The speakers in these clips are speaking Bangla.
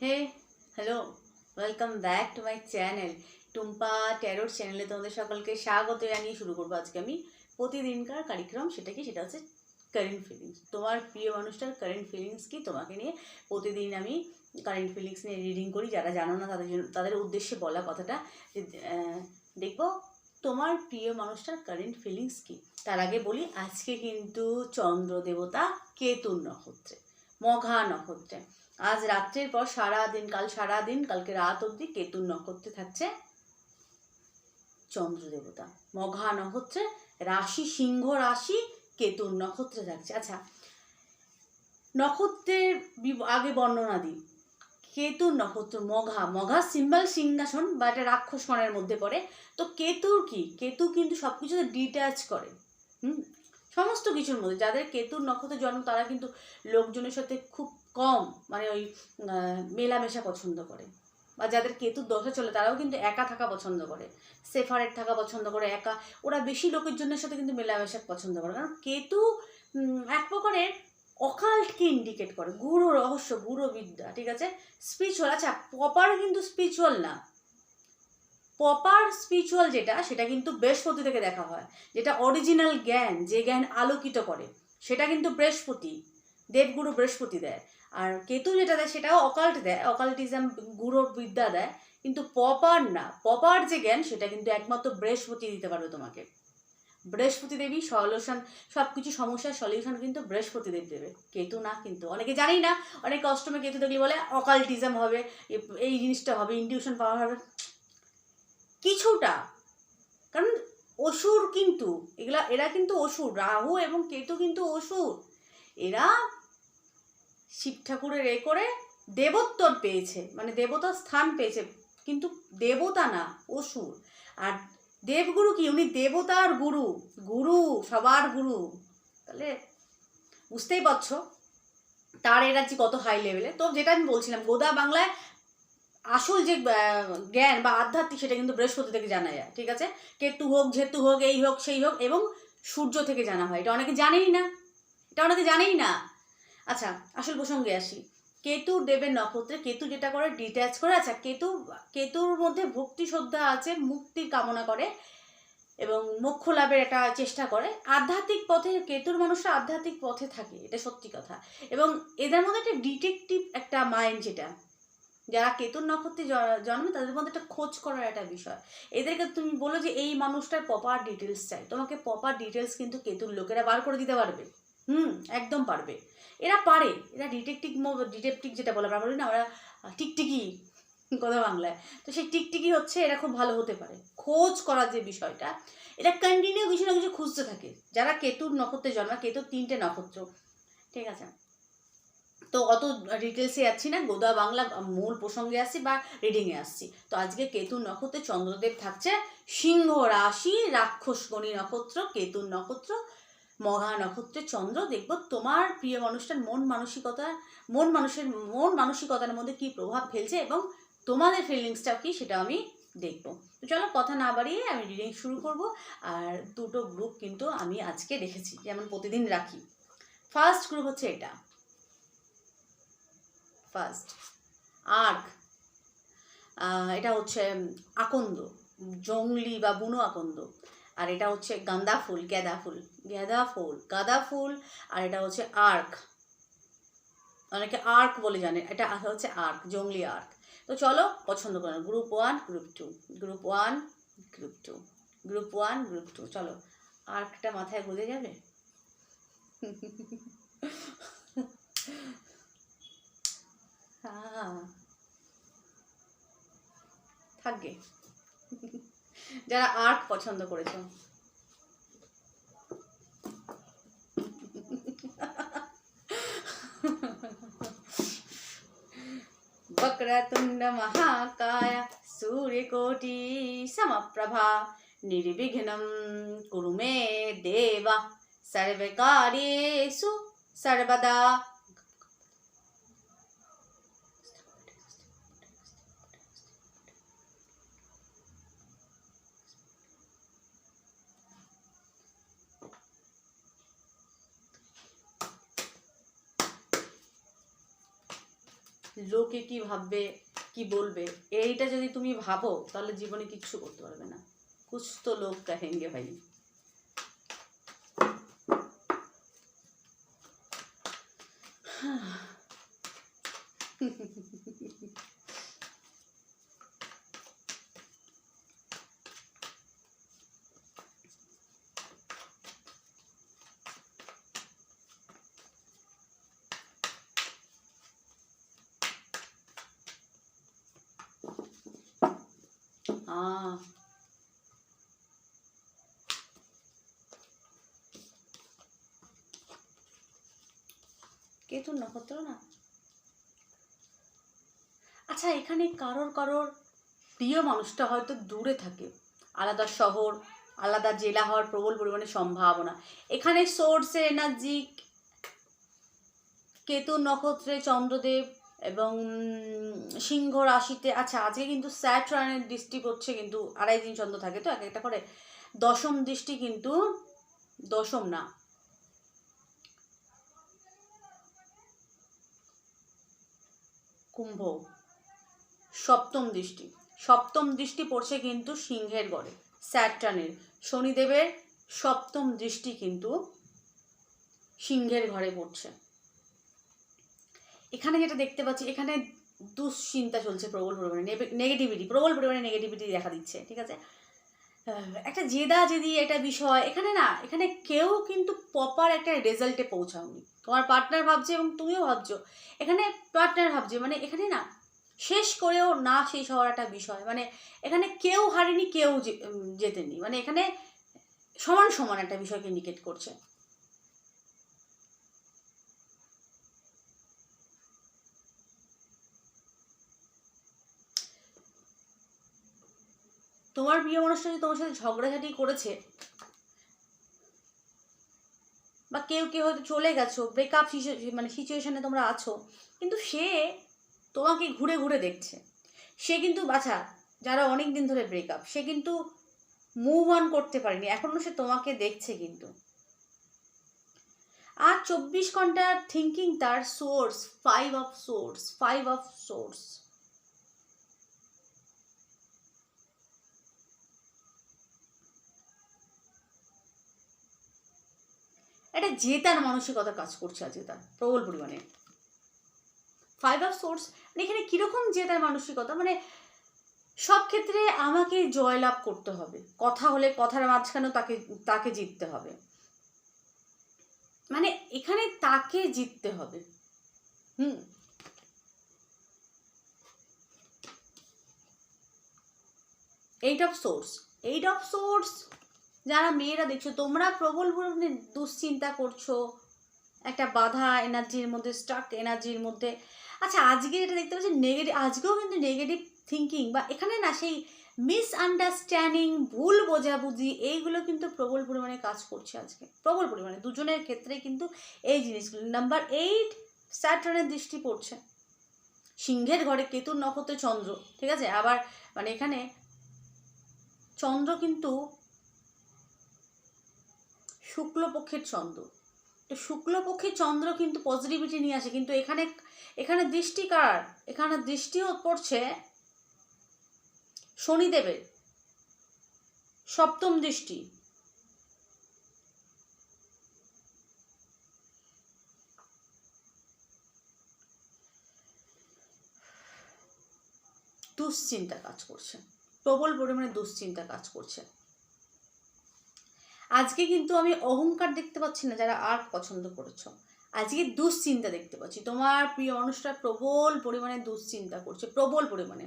Hey hello welcome back to my channel Tumpa ট্যারোর চ্যানেলে তোমাদের সকলকে স্বাগত জানিয়ে শুরু করব আজকে আমি। প্রতিদিনকার কার্যক্রম সেটা কি সেটা হচ্ছে কারেন্ট ফিলিংস তোমার প্রিয় মানুষটার কারেন্ট ফিলিংস কি তোমাকে নিয়ে প্রতিদিন আমি কারেন্ট ফিলিংস নিয়ে রিডিং করি। যারা জানো না তাদের জন্য তাদের উদ্দেশ্যে বলা কথাটা, যে দেখব তোমার প্রিয় মানুষটার কারেন্ট ফিলিংস কি। তার আগে বলি, আজকে কিন্তু চন্দ্র দেবতা কেতুর নক্ষত্রে, মঘা নক্ষত্রে। আজ রাত্রের পর সারা দিন কাল সারা দিন কালকে রাত অবধি কেতুর নক্ষত্রে থাকছে চন্দ্র দেবতা মঘা নক্ষত্রে রাশি, সিংহ রাশি, কেতুর নক্ষত্রে থাকছে। আচ্ছা নক্ষত্রের আগে বর্ণনা দিই। কেতুর নক্ষত্র মঘা। মঘা সিম্বল সিংহাসন, বা এটা রাক্ষসগণের মধ্যে পড়ে। তো কেতুর কি? কেতু কিন্তু সব কিছুতে ডিট্যাচ করে। হুম? সমস্ত কিছুর মধ্যে। যাদের কেতুর নক্ষত্রে জন্ম, তারা কিন্তু লোকজনের সাথে খুব কম মানে ওই মেলামেশা পছন্দ করে। বা যাদের কেতুর দশা চলে, তারাও কিন্তু একা থাকা পছন্দ করে। সেফারেট থাকা পছন্দ করে, একা। ওরা বেশি লোকের জনের সাথে কিন্তু মেলামেশা পছন্দ করে। কারণ কেতু এক প্রকারের অকাল্টকে ইন্ডিকেট করে। গুরু রহস্য, গুরু বিদ্যা, ঠিক আছে? স্পিরিচুয়াল আচ্ছা প্রপার কিন্তু স্পিরিচুয়াল না। প্রপার স্পিরিচুয়াল যেটা, সেটা কিন্তু বৃহস্পতি থেকে দেখা হয়। যেটা অরিজিনাল জ্ঞান, যে জ্ঞান আলোকিত করে, সেটা কিন্তু বৃহস্পতি। দেবগুরু বৃহস্পতি দেয়। আর কেতু যেটা দেয় সেটাও অকাল্ট দেয় অকাল্টিজম গুরু বিদ্যা দেয়, কিন্তু পপার না, পপার যে জ্ঞান সেটা কিন্তু একমাত্র বৃহস্পতি দিতে পারবে তোমাকে। বৃহস্পতি দেবী সলিউশন সব কিছু সমস্যার সলিউশন কিন্তু বৃহস্পতি দেব দেবে, কেতু না কিন্তু। অনেকে জানি না, অনেকে অষ্টমে কেতু দেখলে বলে অকাল্টিজম হবে, এই জিনিসটা হবে ইনটিউশন পাওয়া হবে। কিছুটা, কারণ অসুর কিন্তু, এগুলা, এরা কিন্তু অসুর, রাহু এবং কেতু কিন্তু অসুর। এরা শিব ঠাকুরের এ করে দেবোত্তর পেয়েছে মানে দেবতার স্থান পেয়েছে, কিন্তু দেবতা না, অসুর। আর দেবগুরু কি? উনি দেবতার গুরু গুরু, সবার গুরু। তাহলে বুঝতেই পারছ, তার এনার্জি কত হাই লেভেলে তো যেটা আমি বলছিলাম, গোদা বাংলায় আসল যে জ্ঞান বা আধ্যাত্মিক সেটা কিন্তু বৃহস্পতি থেকে জানা যায়, ঠিক আছে? কেতু হোক, যেতু হোক, এই হোক, সেই হোক, এবং সূর্য থেকে জানা হয়। এটা অনেকে জানেই না। এটা অনেকে জানেই না। আচ্ছা আসল প্রসঙ্গে আসি। কেতু দেবের নক্ষত্রে কেতু যেটা করে ডিট্যাচ করে আচ্ছা কেতু, কেতুর মধ্যে ভক্তি শ্রদ্ধা আছে, মুক্তির কামনা করে এবং মোক্ষ লাভের একটা চেষ্টা করে। আধ্যাত্মিক পথে কেতুর মানুষরা আধ্যাত্মিক পথে থাকে, এটা সত্যি কথা। এবং এদের মধ্যে একটা ডিটেকটিভ একটা মাইন্ড যেটা, যারা কেতুর নক্ষত্রে জন্মে তাদের মধ্যে একটা খোঁজ করার একটা বিষয়। এদেরকে তুমি বলো যে এই মানুষটার প্রপার ডিটেলস চাই। তোমাকে প্রপার ডিটেলস কিন্তু কেতুর লোকেরা বার করে দিতে পারবে। হুম, একদম পারবে। এরা পারে, এরা ডিটেকটিভ ডিটেকটিভ যেটা বলে, আমরা বলি না, ওরা টিকটিকি কথা বাংলায়। তো সেই টিকটিকি হচ্ছে, এরা খুব ভালো হতে পারে। খোঁজ করার যে বিষয়টা এটা কন্টিনিউ কিছু না কিছু খুঁজতে থাকে। যারা কেতুর নক্ষত্রে জন্মা কেতুর তিনটে নক্ষত্র, ঠিক আছে? তো অত ডিটেলসে যাচ্ছি না, গোদা বাংলা মূল প্রসঙ্গে আসছি বা রিডিংয়ে আসছি। তো আজকে কেতুর নক্ষত্রে চন্দ্রদেব থাকছে, সিংহ রাশি রাক্ষসগণী নক্ষত্র, কেতুর নক্ষত্র মহা নক্ষত্রে চন্দ্র, দেখব তোমার প্রিয় মানুষটার মন মানসিকতা, মন মানুষের, মন মানসিকতার মধ্যে কি প্রভাব ফেলছে এবং তোমাদের ফিলিংসটা কি সেটা আমি দেখব। তো চলো কথা না বাড়িয়ে আমি রিডিং শুরু করব। আর দুটো গ্রুপ কিন্তু আমি আজকে রেখেছি যেমন প্রতিদিন রাখি। ফার্স্ট গ্রুপ হচ্ছে এটা। ফার্স্ট আর্ক এটা হচ্ছে আকন্দ জংলি বা বুনো আকন্দ। আর এটা হচ্ছে গাঁদা ফুল গ্যাদা ফুল। গ্যাদা ফুল, গাঁদা ফুল, আর এটা হচ্ছে আর্ক। অনেকে আর্ক বলে জানে, এটা হচ্ছে আর্ক জংলি আর্ক। তো চলো পছন্দ করো, group one, group two. Group one, group two. Group one, group two. চলো, আর্কটা মাথায় গুঁজে যাবে? হ্যাঁ। থাকবে। যারা আর্ট পছন্দ করেছ। বক্রতুণ্ড মহাকায় সূর্যকোটি সমপ্রভা নির্বিঘ্নম কুরুমে দেবা সর্বকার্যেষু সর্বদা। লোকে কি ভাববে, কি বলবে, এইটা যদি তুমি ভাবো, তাহলে জীবনে কিচ্ছু করতে পারবে না। কুছ তো লোক কাহেঙ্গে ভাই। কেতুর নক্ষত্র না? আচ্ছা এখানে কারোর কারোর প্রিয় মানুষটা হয়তো দূরে থাকে। আলাদা শহর, আলাদা জেলা হওয়ার প্রবল পরিমাণে সম্ভাবনা। এখানে সোর্সের এনার্জি, কেতু নক্ষত্রে চন্দ্রদেব এবং সিংহ রাশিতে আচ্ছা আজকে কিন্তু স্যাটরানের দৃষ্টি পড়ছে কিন্তু আড়াই দিন চন্দ্র থাকে তো, এক একটা করে। দশম দৃষ্টি কিন্তু দশম না। কুম্ভ। সপ্তম দৃষ্টি। সপ্তম দৃষ্টি পড়ছে কিন্তু সিংহের গড়ে, স্যাটার্নের। শনিদেবের সপ্তম দৃষ্টি কিন্তু সিংহের ঘরে পড়ছে। এখানে যেটা দেখতে পাচ্ছি, এখানে দুশ্চিন্তা চলছে প্রবল পরিমাণে নেগেটিভিটি প্রবল পরিমাণে নেগেটিভিটি দেখা দিচ্ছে, ঠিক আছে? একটা জেদা জেদি একটা বিষয়। এখানে না, এখানে কেউ কিন্তু প্রপার একটা রেজাল্টে পৌঁছাওনি তোমার পার্টনার ভাবছে এবং তুমিও ভাবছ। এখানে পার্টনার ভাবছে মানে এখানে না, শেষ করেও না শেষ হওয়ার একটা বিষয়। মানে এখানে কেউ হারেনি, কেউ জেতেনি। মানে এখানে সমান সমান একটা বিষয়কে ইন্ডিকেট করছে। তোমার প্রিয় মানুষটা যদি তোমার সাথে ঝগড়াঝাটি করেছে, বা কেউ কেউ হয়তো চলে গেছো ব্রেকআপ মানে সিচুয়েশানে তোমরা আছো, কিন্তু সে তোমাকে ঘুরে ঘুরে দেখছে। সে কিন্তু বাছা যারা অনেক দিন ধরে ব্রেকআপ সে কিন্তু মুভ অন করতে পারেনি এখনও সে তোমাকে দেখছে কিন্তু। আর চব্বিশ ঘণ্টার থিঙ্কিং তার swords five of swords five of swords একটা জেতার মানসিকতা কাজ করছে আজকে তার, প্রবল পরিমাণে। ফাইভ অফ সোর্স মানে এখানে কীরকম জেতার মানসিকতা? মানে সব ক্ষেত্রে আমাকে জয়লাভ করতে হবে। কথা হলে কথার মাঝখানেও তাকে তাকে জিততে হবে। মানে এখানে তাকে জিততে হবে। হুম। Eight of swords eight of swords যারা মেয়েরা দেখছ, তোমরা প্রবল পরিমাণে দুশ্চিন্তা করছ, একটা বাধা এনার্জির মধ্যে স্টাক এনার্জির মধ্যে। আচ্ছা আজকে যেটা দেখতে পাচ্ছি নেগেটিভ আজকেও কিন্তু নেগেটিভ থিঙ্কিং বা এখানে না সেই মিসআন্ডারস্ট্যান্ডিং ভুল বোঝাবুঝি, এইগুলো কিন্তু প্রবল পরিমাণে কাজ করছে আজকে। প্রবল পরিমাণে, দুজনের ক্ষেত্রে কিন্তু এই জিনিসগুলো। নাম্বার এইট স্যাটার্নের দৃষ্টি পড়ছে। সিংহের ঘরে কেতুর নক্ষত্রে চন্দ্র, ঠিক আছে? আবার মানে এখানে চন্দ্র কিন্তু শুক্লপক্ষের চন্দ্র। তো শুক্লপক্ষের চন্দ্র কিন্তু পজিটিভিটি নিয়ে আসে, কিন্তু এখানে এখানে দৃষ্টি কার? এখানে দৃষ্টিও পড়ছে শনিদেবের। সপ্তম দৃষ্টি। দুশ্চিন্তা কাজ করছে। প্রবল পরিমাণে দুশ্চিন্তা কাজ করছে। আজকে কিন্তু আমি অহংকার দেখতে পাচ্ছি না যারা আর্ট পছন্দ করেছ। আজকে দুশ্চিন্তা দেখতে পাচ্ছি। তোমার প্রিয় মানুষটা প্রবল পরিমাণে দুশ্চিন্তা করছে, প্রবল পরিমাণে।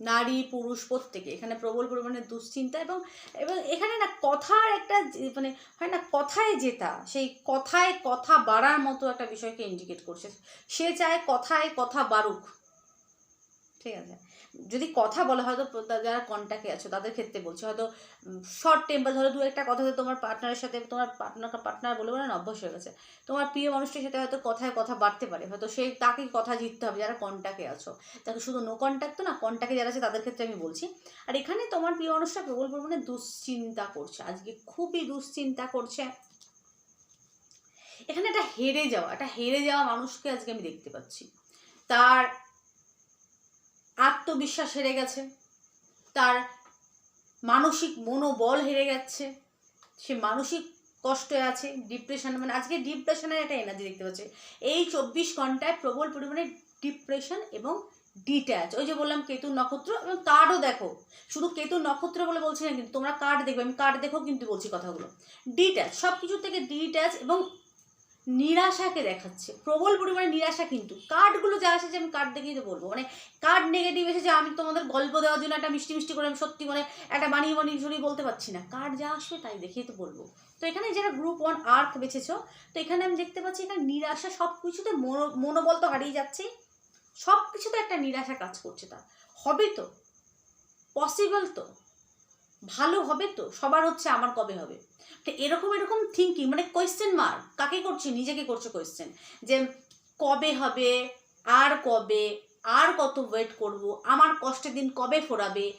নারী, পুরুষ প্রত্যেকে এখানে প্রবল পরিমাণে দুশ্চিন্তা এবং এবং এখানে না কথার একটা মানে হয় না কথায় জেতা, সেই কথায় কথা বাড়ার মতো একটা বিষয়কে ইন্ডিকেট করছে। সে চায় কথায় কথা বাড়ুক। ঠিক আছে? যদি কথা বলে হয়তো যারা কন্ট্যাক্টে আছো, তাদের ক্ষেত্রে বলছি। হয়তো শর্ট টেম্পার ধরো দু একটা কথা তোমার পার্টনারের সাথে, তোমার পার্টনার পার্টনার বলে না, অভ্যাস হয়ে গেছে। তোমার প্রিয় মানুষটির সাথে হয়তো কথায় কথা বাড়তে পারে। হয়তো সেই তাকে কথা জিততে হবে, যারা কন্ট্যাক্টে আছো। তাকে শুধু নো কন্ট্যাক্ট তো না কন্ট্যাক্টে যারা আছে, তাদের ক্ষেত্রে আমি বলছি। আর এখানে তোমার প্রিয় মানুষটা প্রবল পরিমাণে দুশ্চিন্তা করছে। আজকে খুবই দুশ্চিন্তা করছে। এখানে একটা হেরে যাওয়া, একটা হেরে যাওয়া মানুষকে আজকে আমি দেখতে পাচ্ছি। তার আত্মবিশ্বাস হেরে গেছে। তার মানসিক মনোবল হেরে গেছে। সে মানসিক কষ্ট আছে ডিপ্রেশন মানে আজকে ডিপ্রেশনের একটা এনার্জি দেখতে পাচ্ছি। এই চব্বিশ ঘন্টায় প্রবল পরিমাণে ডিপ্রেশন এবং ডিট্যাচ ওই যে বললাম কেতু নক্ষত্র এবং কার্ডও দেখো, শুধু কেতু নক্ষত্র বলে বলছি না কিন্তু তোমরা কার্ড দেখবে, আমি কার্ড দেখো কিন্তু বলছি কথাগুলো। ডিট্যাচ সব কিছু থেকে ডিট্যাচ এবং নিরাশাকে দেখাচ্ছে। প্রবল পরিমাণে নিরাশা কিন্তু। কার্ডগুলো যা এসেছে আমি কার্ড দেখেই তো বলব। মানে কার্ড নেগেটিভ এসেছে, আমি তোমাদের গল্প দেওয়ার জন্য একটা মিষ্টি মিষ্টি করে আমি সত্যি মানে একটা বানিয়ে বানিয়ে ঝুড়ি বলতে পারছি না। কার্ড যা আসবে তাই দেখেই তো বলব। তো এখানে যারা গ্রুপ ওয়ান আর্ক বেছেছো, তো এখানে আমি দেখতে পাচ্ছি এখানে নিরাশা সব কিছুতে মনো- মনোবল তো হারিয়ে যাচ্ছে। সব কিছুতে একটা নিরাশা কাজ করছে তার। হবে তো? পসিবল তো? ভালো হবে তো? সবার হচ্ছে আমার কবে হবে? তো এরকম এরকম থিঙ্কিং মানে কোয়েশ্চেন মার্ক কাকে করছে, নিজেকে করছে কোয়েশ্চেন যে কবে হবে, আর কবে, আর কত ওয়েট করব, আমার কষ্টের দিন কবে ফোরাবে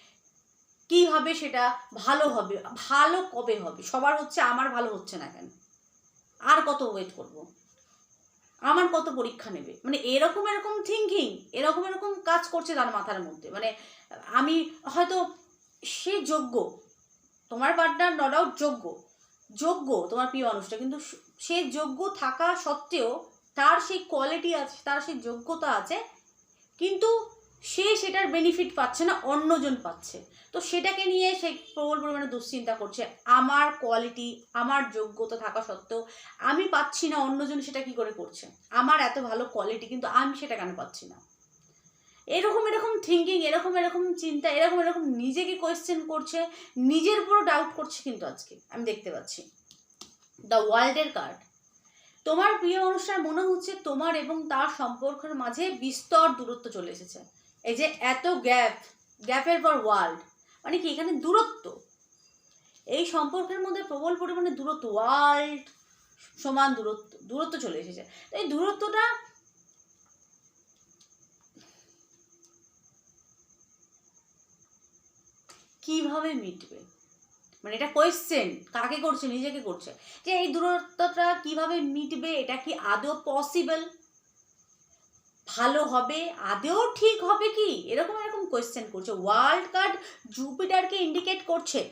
কীভাবে সেটা ভালো হবে, ভালো কবে হবে? সবার হচ্ছে আমার ভালো হচ্ছে না কেন? আর কত ওয়েট করব? আমার কত পরীক্ষা নেবে? মানে এরকম এরকম থিঙ্কিং এরকম এরকম কাজ করছে তার মাথার মধ্যে। মানে আমি হয়তো সে যোগ্য। তোমার পার্টনার ন ডাউট যোগ্য। যোগ্য তোমার প্রিয় মানুষটা, কিন্তু সে যোগ্য থাকা সত্ত্বেও তার সেই কোয়ালিটি আছে, তার সেই যোগ্যতা আছে, কিন্তু সে সেটার বেনিফিট পাচ্ছে না, অন্যজন পাচ্ছে। তো সেটাকে নিয়ে সে প্রবল পরিমাণে দুশ্চিন্তা করছে। আমার কোয়ালিটি আমার যোগ্যতা থাকা সত্ত্বেও আমি পাচ্ছি না, অন্যজন সেটা কি করে করছে? আমার এত ভালো কোয়ালিটি কিন্তু আমি সেটা কেন পাচ্ছি না? এরকম এরকম থিঙ্কিং এরকম এরকম চিন্তা, এরকম এরকম নিজেকে কোয়েশ্চেন করছে, নিজের উপরও ডাউট করছে কিন্তু আজকে, আমি দেখতে পাচ্ছি। দ্য ওয়ার্ল্ডের কার্ড তোমার প্রিয় অনুষ্ঠান মনে হচ্ছে তোমার এবং তার সম্পর্কের মাঝে বিস্তর দূরত্ব চলে এসেছে। এই যে এত গ্যাপ গ্যাপের পর ওয়ার্ল্ড মানে কি এখানে দূরত্ব? এই সম্পর্কের মধ্যে প্রবল পরিমাণে দূরত্ব ওয়ার্ল্ড সমান দূরত্ব দূরত্ব চলে এসেছে। তো এই দূরত্বটা কীভাবে মিটবে? মানে এটা কোয়েশ্চেন কাকে করছে, নিজেকে করছে? যে এই দূরত্বটা কীভাবে মিটবে, এটা কি আদৌ পসিবল ভালো হবে আদেও ঠিক হবে কি? এরকম এরকম কোয়েশ্চেন করছে। ওয়ার্ল্ড কার্ড জুপিটারকে ইন্ডিকেট করছে।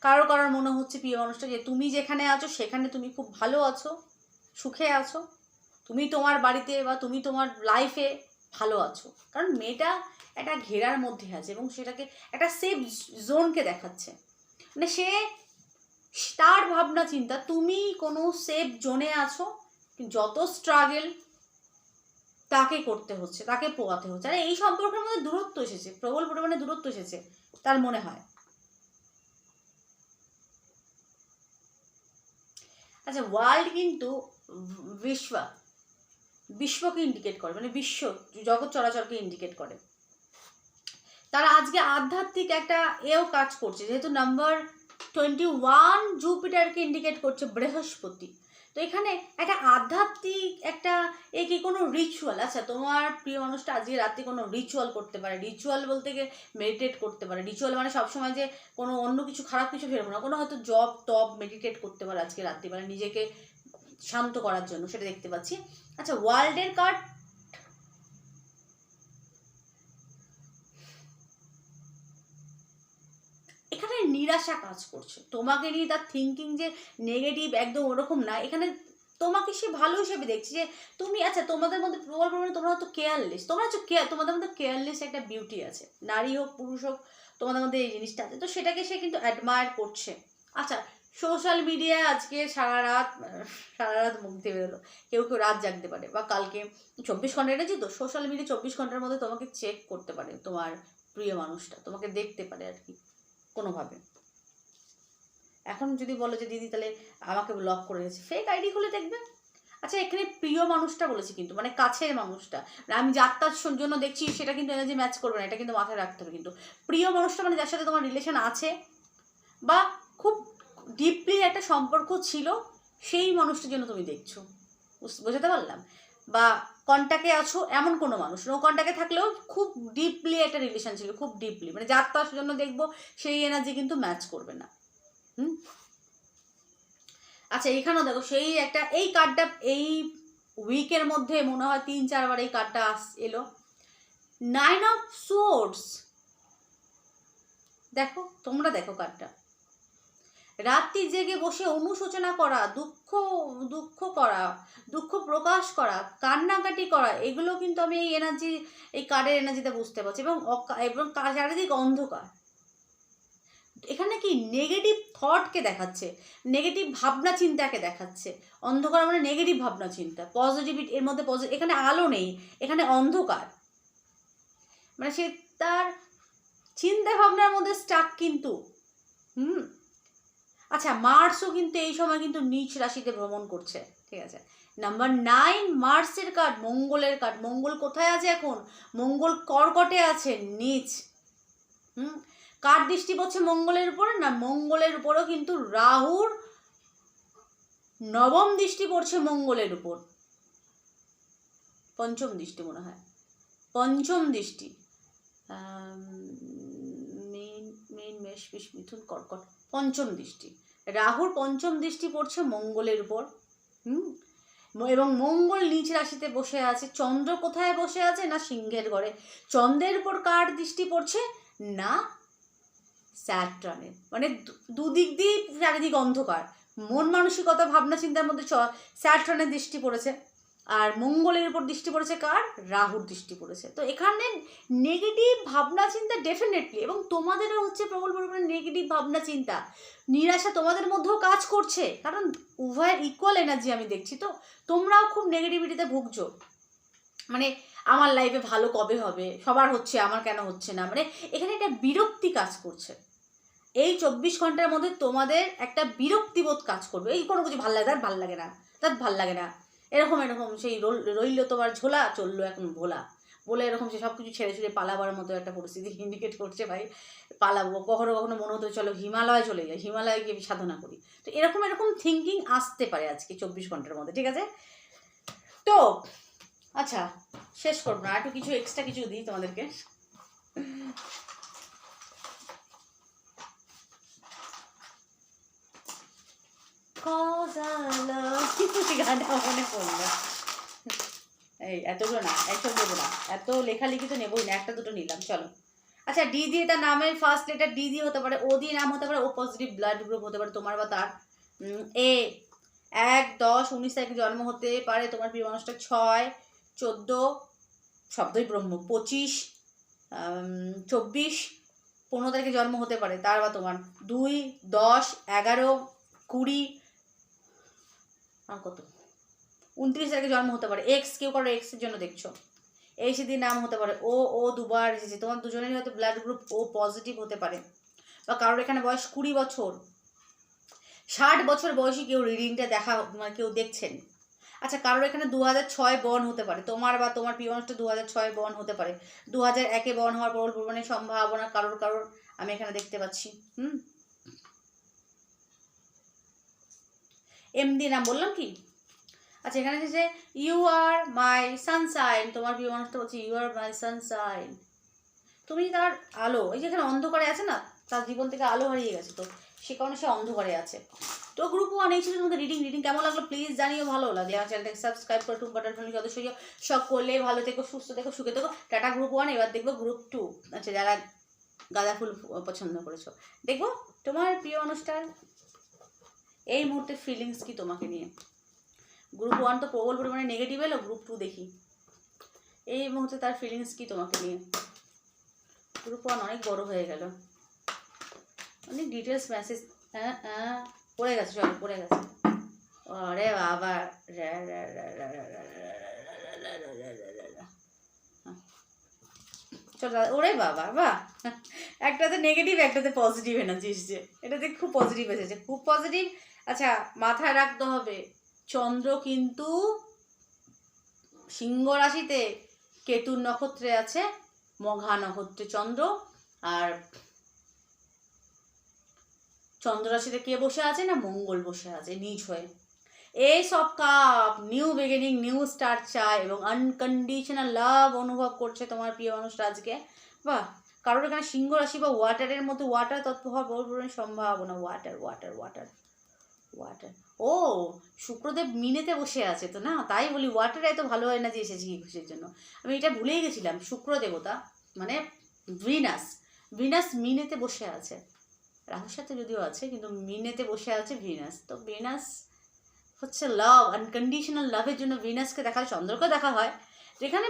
কারও, কারোর মনে হচ্ছে, প্রিয় মানুষটা, যে তুমি যেখানে আছো, সেখানে তুমি খুব ভালো আছো, সুখে আছো। তুমি তোমার বাড়িতে বা তুমি তোমার লাইফে ভালো আছো। কারণ মেয়েটা একটা ঘেরার মধ্যে আছে এবং সেটাকে একটা সেফ জোনকে দেখাচ্ছে। মানে সে তার ভাবনা, চিন্তা, তুমি কোনো সেফ জোনে আছো যত স্ট্রাগেল তাকে করতে হচ্ছে, তাকে পোয়াতে হচ্ছে। আর এই সম্পর্কের মধ্যে দূরত্ব এসেছে, প্রবল পরিমাণে দূরত্ব এসেছে, তার মনে হয়। আচ্ছা ওয়ার্ল্ড কিন্তু বিশ্ব বিশ্বকে ইন্ডিকেট করে মানে বিশ্ব, জগৎ চলাচলকে ইন্ডিকেট করে। তারা আজকে আধ্যাত্মিক একটা এও কাজ করছে, যেহেতু নাম্বার টোয়েন্টি ওয়ান জুপিটারকে ইন্ডিকেট করছে বৃহস্পতি। তো এখানে একটা আধ্যাত্মিক একটা, এ কি কোনো রিচুয়াল আচ্ছা তোমার প্রিয় মানুষটা আজকে রাত্রে কোনো রিচুয়াল করতে পারে। রিচুয়াল বলতে গিয়ে মেডিটেট করতে পারে। রিচুয়াল মানে সবসময় যে কোনো অন্য কিছু, খারাপ কিছু ফেরবো না। কোনো হয়তো জব টব মেডিটেট করতে পারে আজকে রাত্রিবেলা নিজেকে শান্ত করার জন্য, সেটা দেখতে পাচ্ছি। আচ্ছা ওয়ার্ল্ডের কার্ড এখানে নিরাশা কাজ করছে। তোমাকে নিয়ে তার থিঙ্কিং যে নেগেটিভ একদম ওরকম না। এখানে তোমাকে সে ভালো হিসেবে দেখছে যে তুমি আচ্ছা তোমাদের মধ্যে প্রবল পরিমাণে তোমরা হয়তো কেয়ারলেস তোমরা হচ্ছে কেয়ার তোমাদের মধ্যে কেয়ারলেস একটা বিউটি আছে। নারী হোক, পুরুষ হোক, তোমাদের মধ্যে এই জিনিসটা আছে। তো সেটাকে সে কিন্তু অ্যাডমায়ার করছে। আচ্ছা সোশ্যাল মিডিয়ায় আজকে সারা রাত সারা রাত দিয়ে বেরোলো। কেউ কেউ রাত জাগতে পারে বা কালকে চব্বিশ ঘণ্টা এনেছি তো সোশ্যাল মিডিয়া চব্বিশ ঘণ্টার মধ্যে তোমাকে চেক করতে পারে, তোমার প্রিয় মানুষটা, তোমাকে দেখতে পারে আর কি, কোনোভাবে। এখন যদি বলো যে, দিদি, তাহলে আমাকে ব্লক করে গেছে ফেক আইডি খুলে দেখবে। আচ্ছা এখানে প্রিয় মানুষটা বলেছি কিন্তু মানে কাছের মানুষটা। মানে আমি যাত্রার জন্য দেখছি, সেটা কিন্তু এনার্জি ম্যাচ করবে না, এটা কিন্তু মাথায় রাখতে হবে কিন্তু। প্রিয় মানুষটা মানে যার সাথে তোমার রিলেশন আছে? বা খুব ডিপলি একটা সম্পর্ক ছিল, সেই মানুষটার জন্য তুমি দেখছ। বুঝ- বোঝাতে পারলাম? বা কন্ট্যাক্টে আছো এমন কোনো মানুষ। নো কন্ট্যাক্টে থাকলেও খুব ডিপলি একটা রিলেশন ছিল, খুব ডিপলি মানে যাত্রার জন্য দেখব, সেই এনার্জি কিন্তু ম্যাচ করবে না। হুম? আচ্ছা এখানেও দেখো, সেই একটা, এই কার্ডটা এই উইকের মধ্যে মনে হয় তিন, চারবার এই কার্ডটা আস, এলো। নাইন অফ সোর্স দেখো, তোমরা দেখো কার্ডটা রাত্রি জেগে বসে অনুশোচনা করা, দুঃখ দুঃখ করা, দুঃখ প্রকাশ করা, কান্নাকাটি করা, এগুলো কিন্তু আমি এই এনার্জি এই কার্ডের এনার্জিতে বুঝতে পারছি এবং এবং চারিদিক অন্ধকার। এখানে কি নেগেটিভ থটকে দেখাচ্ছে? নেগেটিভ ভাবনা চিন্তাকে দেখাচ্ছে। অন্ধকার মানে নেগেটিভ ভাবনা চিন্তা। পজিটিভিটি এর মধ্যে পজিটিভ এখানে আলো নেই, এখানে অন্ধকার। মানে সে তার চিন্তা ভাবনার মধ্যে স্টাক কিন্তু। হুম? আচ্ছা মার্সও কিন্তু এই সময় কিন্তু নিচ রাশিতে ভ্রমণ করছে, ঠিক আছে? নাম্বার নাইন মার্সের কার্ড, মঙ্গলের কার্ড। মঙ্গল কোথায় আছে এখন? মঙ্গল কর্কটে আছে নিচ। হুম? কার দৃষ্টি পড়ছে মঙ্গলের উপরে? না, মঙ্গলের উপরও কিন্তু রাহুর নবম দৃষ্টি পড়ছে মঙ্গলের উপর। পঞ্চম দৃষ্টি মনে হয়। পঞ্চম দৃষ্টি। মেষ বিষ মিথুন কর্কট, পঞ্চম দৃষ্টি। রাহুর পঞ্চম দৃষ্টি পড়ছে মঙ্গলের উপর। হুম? এবং মঙ্গল নিচ রাশিতে বসে আছে। চন্দ্র কোথায় বসে আছে? না সিংহের ঘরে। চন্দ্রের উপর কার দৃষ্টি পড়ছে? না স্যাট্রানের। মানে দুদিক দিয়ে চারিদিক অন্ধকার। মন মানসিকতা, ভাবনা, চিন্তার মধ্যে স্যাট্রানের দৃষ্টি পড়েছে। আর মঙ্গলের উপর দৃষ্টি পড়েছে কার? রাহুর দৃষ্টি পড়েছে। তো এখানে নেগেটিভ ভাবনা চিন্তা ডেফিনেটলি এবং তোমাদেরও হচ্ছে প্রবল পরিমাণে নেগেটিভ ভাবনা চিন্তা। নিরাশা তোমাদের মধ্যেও কাজ করছে। কারণ উভয়ের ইকুয়াল এনার্জি আমি দেখছি। তো তোমরাও খুব নেগেটিভিটিতে ভুগছো। মানে আমার লাইফে ভালো কবে হবে? সবার হচ্ছে, আমার কেন হচ্ছে না? মানে এখানে একটা বিরক্তি কাজ করছে। এই চব্বিশ ঘণ্টার মধ্যে তোমাদের একটা বিরক্তিবোধ কাজ করবে। এই কোনো কিছু ভালো লাগে তার ভালো লাগে না, তার ভালো লাগে না। এরকম এরকম, সেই রইল তোমার ঝোলা, চলল এখন ভোলা। বলে এরকম সে সব কিছু ছেড়ে ছেড়ে পালাবার মতো একটা পরিস্থিতি ইন্ডিকেট করছে ভাই। পালাবো, কখনো কখনো মনে হতো চলো হিমালয় চলে যাই, হিমালয়ে গিয়ে সাধনা করি। তো এরকম এরকম থিঙ্কিং আসতে পারে আজকে চব্বিশ ঘণ্টার মধ্যে, ঠিক আছে? তো আচ্ছা শেষ করব না। একটু কিছু এক্সট্রা কিছু দিই তোমাদেরকে। কজালা। গানটা মনে পড়ল। এই, এতগুলো না একশো দেবো না। এত লেখালেখি তো নেবই না, একটা দুটো নিলাম, চলো। আচ্ছা ডি দিয়ে তার নামের ফার্স্ট লেটার ডি হতে পারে, ও দিয়ে নাম হতে পারে, ও পজিটিভ ব্লাড গ্রুপ হতে পারে, তোমার বা তার। এ, এক, দশ, উনিশ তারিখে জন্ম হতে পারে, তোমার প্রিয় মানুষটা ছয়, চোদ্দ, শব্দই ব্রহ্ম, পঁচিশ চব্বিশ, পনেরো তারিখে জন্ম হতে পারে, তার বা তোমার। দুই, দশ, এগারো, কুড়ি কত? উনত্রিশ তারিখে জন্ম হতে পারে। এক্স কেউ কারও এক্সের জন্য দেখছ। এই সেদিন নাম হতে পারে। ও ও দুবার এসেছে। তোমার দুজনেরই হয়তো ব্লাড গ্রুপ ও পজিটিভ হতে পারে। বা কারোর এখানে বয়স কুড়ি বছর। ষাট বছর বয়সী কেউ রিডিংটা দেখা মানে কেউ দেখছেন। আচ্ছা কারোর এখানে দু হাজার ছয় বর্ন হতে পারে। তোমার বা তোমার মানুষটা দু হাজার ছয় বর্ন হতে পারে। দু হাজার একে বর্ন হওয়ার প্রবল পরিমাণে সম্ভাবনা কারোর কারোর আমি এখানে দেখতে পাচ্ছি। হুম? এমডি নাম বললাম কি? আচ্ছা এখানে এসেছে ইউ আর মাই সানসাইন তোমার প্রিয় মানুষটা বলছে ইউ আর মাই সানসাইন তুমি তার আলো, এই যেখানে অন্ধকারে আছে না, তার জীবন থেকে আলো হারিয়ে গেছে তো, সে কারণে সে অন্ধকারে আছে। তো গ্রুপ ওয়ান এই ছিল তোমাদের রিডিং রিডিং কেমন লাগল প্লিজ জানিও, ভালো লাগলে আমার চ্যানেলটাকে সাবস্ক্রাইব করে টুক বাটার ফ্যামিলি সদস্য সব করলে, ভালো থেকো, সুস্থ থেকো, সুখে থেকো। টাটা গ্রুপ ওয়ান এবার দেখব গ্রুপ টু আচ্ছা যারা গাঁদা ফুল পছন্দ করেছ। দেখব তোমার প্রিয় অনুষ্ঠান। এই মুহূর্তে ফিলিংস কি তোমাকে নিয়ে গ্রুপ ওয়ান তো প্রবল পরিমাণে নেগেটিভ এলো গ্রুপ টু দেখি এই মুহূর্তে তার ফিলিংস কি তোমাকে নিয়ে গ্রুপ ওয়ান অনেক বড় হয়ে গেল অনেক ডিটেলস মেসেজ হ্যাঁ পড়ে গেছে চলো পড়ে গেছে আরে বাবা চল দাদা ওরে বাবা বা একটাতে নেগেটিভ একটাতে পজিটিভ এনার্জি এসেছে এটাতে খুব পজিটিভ এসেছে খুব পজিটিভ আচ্ছা মাথায় রাখতে হবে, চন্দ্র কিন্তু সিংহ রাশিতে কেতুর নক্ষত্রে আছে, মঘা নক্ষত্রে চন্দ্র, আর চন্দ্র রাশিতে কে বসে আছে না মঙ্গল বসে আছে নিজ হয়ে। এই সব cup new beginning new start চায় এবং আনকন্ডিশনাল লাভ অনুভব করছে তোমার প্রিয় মানুষটা আজকে। বাহ, কারোর এখানে সিংহ রাশি বা ওয়াটারের মধ্যে ওয়াটার বড় সম্ভাবনা ওয়াটার ওয়াটার ওয়াটার ওয়াটার ও শুক্রদেব মিনেতে বসে আছে তো না? তাই বলি ওয়াটার এত ভালো হয় না যে এসেছি কিসের জন্য। আমি এটা ভুলেই গেছিলাম শুক্র দেবতা মানে ভিনাস। ভিনাস মিনেতে বসে আছে। রাহুর সাথে যদিও আছে, কিন্তু মিনেতে বসে আছে ভিনাস। তো ভিনাস হচ্ছে লাভ আনকন্ডিশনাল লাভের জন্য ভিনাসকে দেখা চন্দ্রকে দেখা হয়। যেখানে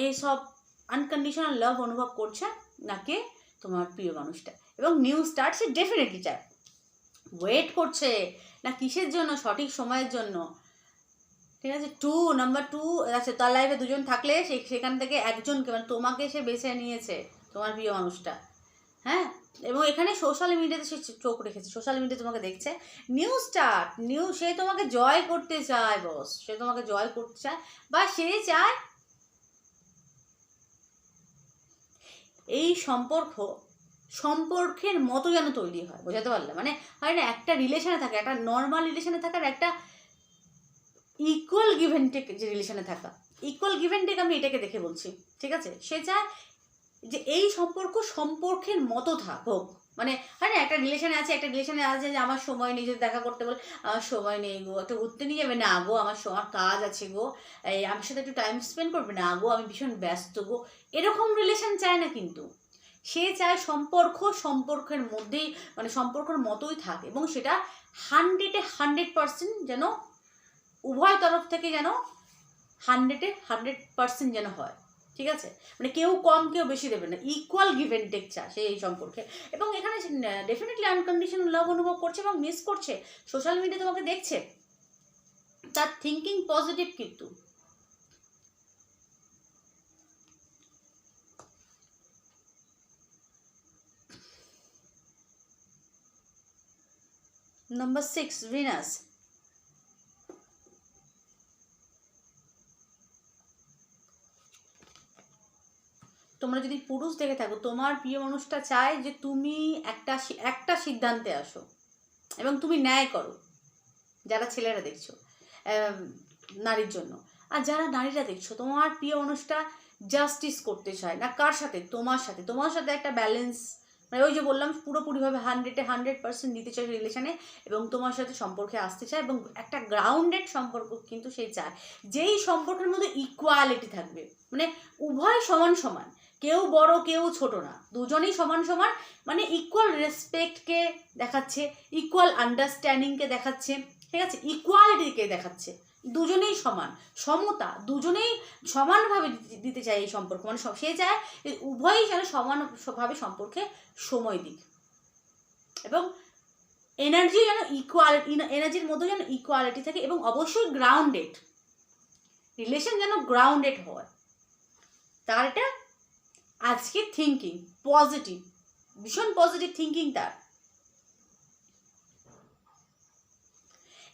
এই সব আনকন্ডিশনাল লাভ অনুভব করছে নাকি তোমার প্রিয় মানুষটা। এবং নিউ স্টার্ট সে ডেফিনেটলি চায়। ওয়েট করছে, না কিসের জন্য, সঠিক সময়ের জন্য? ঠিক আছে? টু নাম্বার টু আছে তার লাইফে দুজন থাকলে সে- সেখান থেকে একজনকে মানে তোমাকে সে বেছে নিয়েছে, তোমার প্রিয় মানুষটা। হ্যাঁ? এবং এখানে সোশ্যাল মিডিয়াতে সে চোখ রেখেছে। সোশ্যাল মিডিয়া তোমাকে দেখছে। নিউ স্টার্ট নিউ সে তোমাকে জয় করতে চায় বস সে তোমাকে জয় করতে চায়, বা সে চায় এই সম্পর্ক সম্পর্কের মতো যেন তৈরি হয়, বোঝাতে পারলে। মানে হয় না, একটা রিলেশনে থাকে, একটা নর্মাল রিলেশনে থাকার একটা ইকুয়াল গিভ অ্যান্ড টেক যে রিলেশনে থাকা ইকুয়াল গিভ অ্যান্ড টেক আমি এটাকে দেখে বলছি, ঠিক আছে? সে চায় যে এই সম্পর্ক সম্পর্কের মতো থাক হোক। মানে হয় না, একটা রিলেশনে আছে, একটা রিলেশনে আছে যে আমার সময় নেই, যদি দেখা করতে বলে, আমার সময় নেই গো, একটু ঘুরতে নিয়ে যাবে? না গো, আমার স- আমার কাজ আছে গো। এই, আমার সাথে একটু টাইম স্পেন্ড করবে? না গো, আমি ভীষণ ব্যস্ত গো। এরকম রিলেশন চায় না কিন্তু। সে চায় সম্পর্ক, সম্পর্কের মধ্যেই মানে সম্পর্কের মতোই থাকে এবং সেটা হান্ড্রেডে হান্ড্রেড পার্সেন্ট যেন উভয় তরফ থেকে যেন হান্ড্রেডে হান্ড্রেড পার্সেন্ট যেন হয়, ঠিক আছে? মানে কেউ কম, কেউ বেশি দেবে না ইকুয়াল গিভ অ্যান্ড টেক চা সেই সম্পর্কে। এবং এখানে ডেফিনেটলি আনকন্ডিশনাল লাভ অনুভব করছে এবং মিস করছে। সোশ্যাল মিডিয়া তোমাকে দেখছে। তার থিঙ্কিং পজিটিভ কিন্তু। নাম্বার সিক্স ভিনাস তোমরা যদি পুরুষ দেখে থাকো, তোমার প্রিয় মানুষটা চায় যে তুমি একটা একটা সিদ্ধান্তে আসো এবং তুমি ন্যায় করো, যারা ছেলেরা দেখছ নারীর জন্য। আর যারা নারীরা দেখছ, তোমার প্রিয় মানুষটা জাস্টিস করতে চায় না, কার সাথে? তোমার সাথে। তোমার সাথে একটা ব্যালেন্স মানে ওই যে বললাম, পুরোপুরিভাবে হান্ড্রেডে হান্ড্রেড পার্সেন্ট দিতে চায় রিলেশনে এবং তোমার সাথে সম্পর্কে আসতে চায় এবং একটা গ্রাউন্ডেড সম্পর্ক কিন্তু সে চায়। যেই সম্পর্কের মধ্যে ইকুয়ালিটি থাকবে মানে উভয় সমান সমান, কেউ বড়, কেউ ছোট না, দুজনেই সমান সমান মানে ইকুয়াল রেসপেক্টকে দেখাচ্ছে ইকুয়াল আন্ডারস্ট্যান্ডিংকে দেখাচ্ছে, ঠিক আছে? ইকুয়ালিটিকে দেখাচ্ছে। দুজনেই সমান। সমতা দুজনেই সমানভাবে দিতে- চায় এই সম্পর্ক। মানে সে চায় উভয়ই যেন সমানভাবে সম্পর্কে সময় দিক। এবং এনার্জি যেন ইকুয়াল এনার্জির মধ্যে যেন ইকুয়ালিটি থাকে এবং অবশ্যই গ্রাউন্ডেড রিলেশন যেন গ্রাউন্ডেড হয়। তার এটা আজকে থিঙ্কিং পজিটিভ ভীষণ পজিটিভ থিঙ্কিং তার।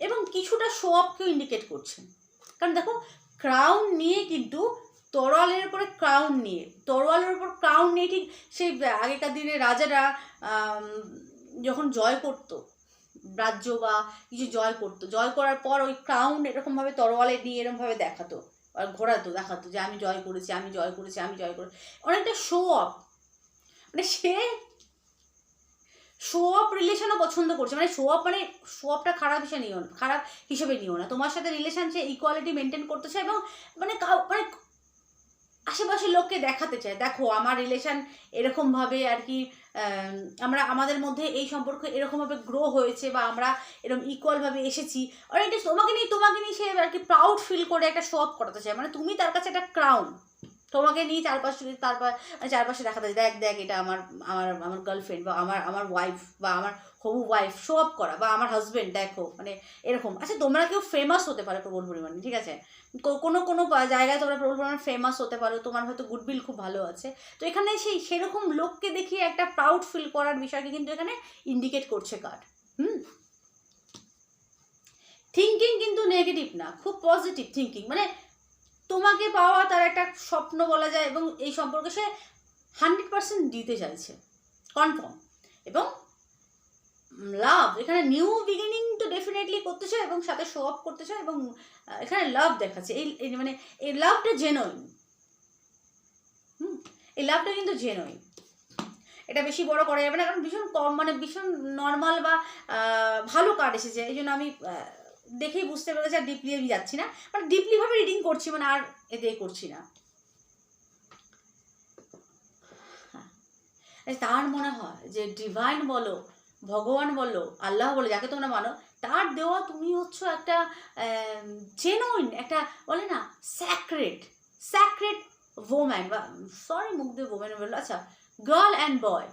এবং কিছুটা শো অফকেও ইন্ডিকেট করছে। কারণ দেখো ক্রাউন নিয়ে কিন্তু তরোয়ালের উপরে ক্রাউন নিয়ে, তরোয়ালের উপর ক্রাউন নিয়ে ঠিক সেই আগেকার দিনে রাজারা যখন জয় করতো, রাজ্য বা কিছু জয় করতো, জয় করার পর ওই ক্রাউন এরকমভাবে তরোয়ালে নিয়ে এরকমভাবে দেখাতো আর ঘোরাতো, দেখাতো যে আমি জয় করেছি, আমি জয় করেছি, আমি জয় করেছি। অনেকটা শো অফ মানে সে শো অফ রিলেশনও পছন্দ করছে। মানে শো অফ মানে শো অফটা খারাপ হিসেবে নিও না, খারাপ হিসেবে নিও না। তোমার সাথে রিলেশন সে ইকুয়ালিটি মেনটেন করতে চায় এবং মানে কাউ মানে আশেপাশের লোককে দেখাতে চায়। দেখো, আমার রিলেশন এরকমভাবে আর কি আমরা আমাদের মধ্যে এই সম্পর্ক এরকমভাবে গ্রো হয়েছে বা আমরা এরকম ইকুয়ালভাবে এসেছি। অনেকটা তোমাকে নিয়ে তোমাকে নিয়ে সে আর কি প্রাউড ফিল করে একটা শো অফ করাতে চায়। মানে তুমি তার কাছে একটা ক্রাউন তোমাকে নিয়ে চারপাশে তারপর মানে চারপাশে দেখাতে দেখ দেখ, এটা আমার আমার আমার গার্লফ্রেন্ড বা আমার আমার ওয়াইফ বা আমার হবু ওয়াইফ শো অফ করা বা আমার হাজবেন্ড দেখো মানে এরকম। আচ্ছা তোমরা কেউ ফেমাস হতে পারো প্রবল পরিমাণে, ঠিক আছে? কোনো কোনো জায়গায় তোমরা প্রবল পরিমাণে ফেমাস হতে পারো, তোমার হয়তো গুডবিল খুব ভালো আছে। তো এখানে সেই, সেরকম লোককে দেখিয়ে একটা প্রাউড ফিল করার বিষয়কে কিন্তু এখানে ইন্ডিকেট করছে কার্ড হুম? থিঙ্কিং কিন্তু নেগেটিভ না, খুব পজিটিভ থিঙ্কিং মানে তোমাকে পাওয়া তার একটা স্বপ্ন বলা যায় এবং এই সম্পর্কে সে হান্ড্রেড পার্সেন্ট দিতে চাইছে। কনফার্ম। এবং লাভ, এখানে নিউ বিগিনিং তো ডেফিনেটলি করতে চায় এবং সাথে শো অফ করতে চায় এবং এখানে লাভ দেখাচ্ছে। এই মানে এই লাভটা জেনুইন হুম, এই লাভটা কিন্তু জেনুইন এটা বেশি বড় করা যাবে না, কারণ ভীষণ কম মানে ভীষণ নর্মাল বা ভালো কার্ড এসেছে। এই জন্য আমি দেখেই বুঝতে পেরেছি আর ডিপলি আমি যাচ্ছি না। মানে ডিপলিভাবে রিডিং করছি মানে আর এতে করছি না। হ্যাঁ। তার মনে হয় যে ডিভাইন বলো, ভগবান বলো, আল্লাহ বলো, যাকে তোমরা মানো, তার দেওয়া তুমি হচ্ছে একটা জেনুইন একটা বলে না স্যাক্রেট স্যাক্রেট ওম্যান বা সরি মুখ দিয়ে ওম্যান বলল আচ্ছা গার্ল অ্যান্ড বয়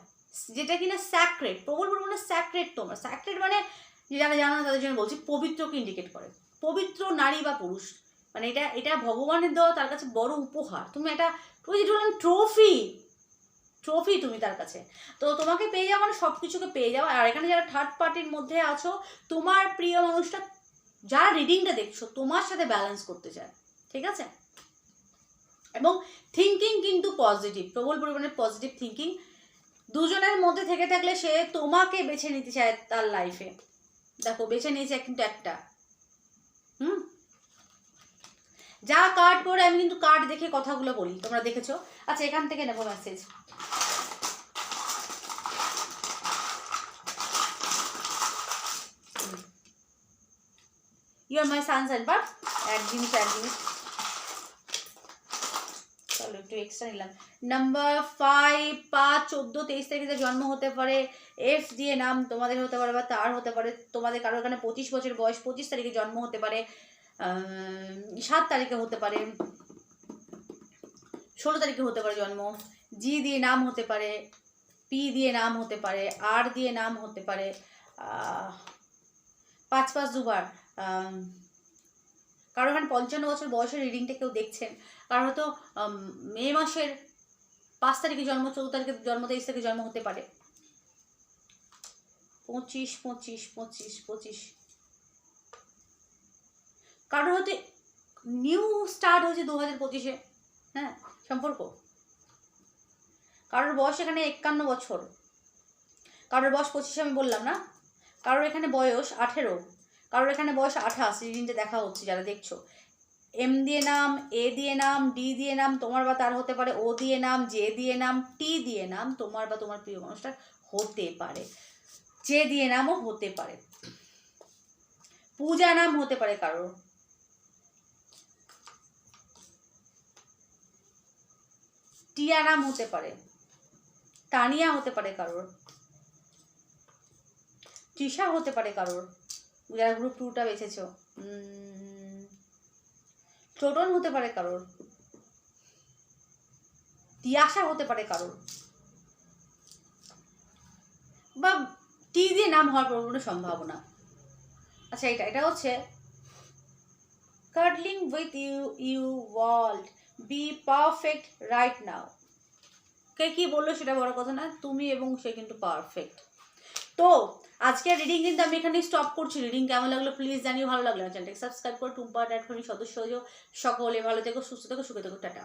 যেটা কিনা স্যাক্রেট প্রবল পরিমাণে স্যাক্রেট তোমার। স্যাক্রেট মানে যারা জানো না তাদের জন্য বলছি, পবিত্রকে ইন্ডিকেট করে। পবিত্র নারী বা পুরুষ। মানে এটা এটা ভগবানের দেওয়া তার কাছে বড় উপহার। তুমি যেটা বললাম ট্রফি ট্রফি তুমি তার কাছে। তো তোমাকে পেয়ে যাওয়া মানে সব কিছুকে পেয়ে যাওয়া আর এখানে যারা থার্ড পার্টির মধ্যে আছো, তোমার প্রিয় মানুষটা যারা রিডিংটা দেখছ, তোমার সাথে ব্যালেন্স করতে চায়। ঠিক আছে? এবং থিঙ্কিং কিন্তু পজিটিভ প্রবল পরিমাণে পজিটিভ থিঙ্কিং দুজনের মধ্যে থেকে থাকলে সে তোমাকে বেছে নিতে চায় তার লাইফে দেখো, বেছে নিয়েছে কিন্তু একটা। হুম? যা কার্ড পরে আমি কিন্তু কার্ড দেখে কথাগুলো বলি, তোমরা দেখেছ? আচ্ছা এখান থেকে নেব message you your my sunshine but এক জিনিস এক জিনিস। চলো, একটু এক্সট্রা নিলাম। নাম্বার ফাইভ পাঁচ চোদ্দ, তেইশ তারিখে জন্ম হতে পারে এফ দিয়ে নাম তোমাদের হতে পারে বা তার হতে পারে, তোমাদের কারোর এখানে পঁচিশ বছর বয়স, পঁচিশ তারিখে জন্ম হতে পারে সাত তারিখে হতে পারে, ষোলো তারিখে হতে পারে জন্ম জি দিয়ে নাম হতে পারে পি দিয়ে নাম হতে পারে আর দিয়ে নাম হতে পারে পাঁচ পাঁচ দুবার আম, কারও এখানে পঞ্চান্ন বছর বয়সের রিডিংটা কেউ দেখছেন। কারও হয়তো মে মাসের পাঁচ তারিখে জন্ম চৌদ্দ তারিখে জন্ম তেইশ তারিখে জন্ম হতে পারে। পঁচিশ পঁচিশ পঁচিশ পঁচিশ। কারোর হয়তো নিউ স্টার্ট হয়েছে দু হাজার পঁচিশে। হ্যাঁ সম্পর্ক? কারোর বয়স এখানে একান্ন বছর। কারোর বয়স পঁচিশে আমি বললাম না। কারোর এখানে বয়স আঠেরো। কারোর এখানে বয়স আঠাশ রিডিংটা দেখা হচ্ছে যারা দেখছ। এম দিয়ে নাম, এ দিয়ে নাম, ডি দিয়ে নাম, তোমার বা তার হতে পারে, ও দিয়ে নাম, জে দিয়ে নাম, টি দিয়ে নাম, তোমার বা তোমার প্রিয় মানুষটার হতে পারে। জে দিয়ে নামও হতে পারে। পূজা নাম হতে পারে কারোর। টিয়া নাম হতে পারে। তানিয়া হতে পারে কারোর। তৃষা হতে পারে কারোর। যারা গ্রুপ টুটা বেছেছ। ছোটন হতে পারে কারোর। তিয়াশা হতে পারে কারোর। বা টি দিয়ে নাম হওয়ার প্রবল সম্ভাবনা। আচ্ছা এটা এটা হচ্ছে cuddling with you you world be perfect right now কে কি বলল সেটা বড় কথা না, তুমি এবং সে কিন্তু পারফেক্ট তো আজকে রিডিং কিন্তু আমি এখানে স্টপ করছি। রিডিং কেমন লাগল প্লিজ জানিও, ভালো লাগল চ্যানেলটাকে সাবস্ক্রাইব করো, টুম্পা ড্যাট সদস্য সকলে ভালো থেকো, সুস্থ থেকো, সুখে থেকো, টাটা।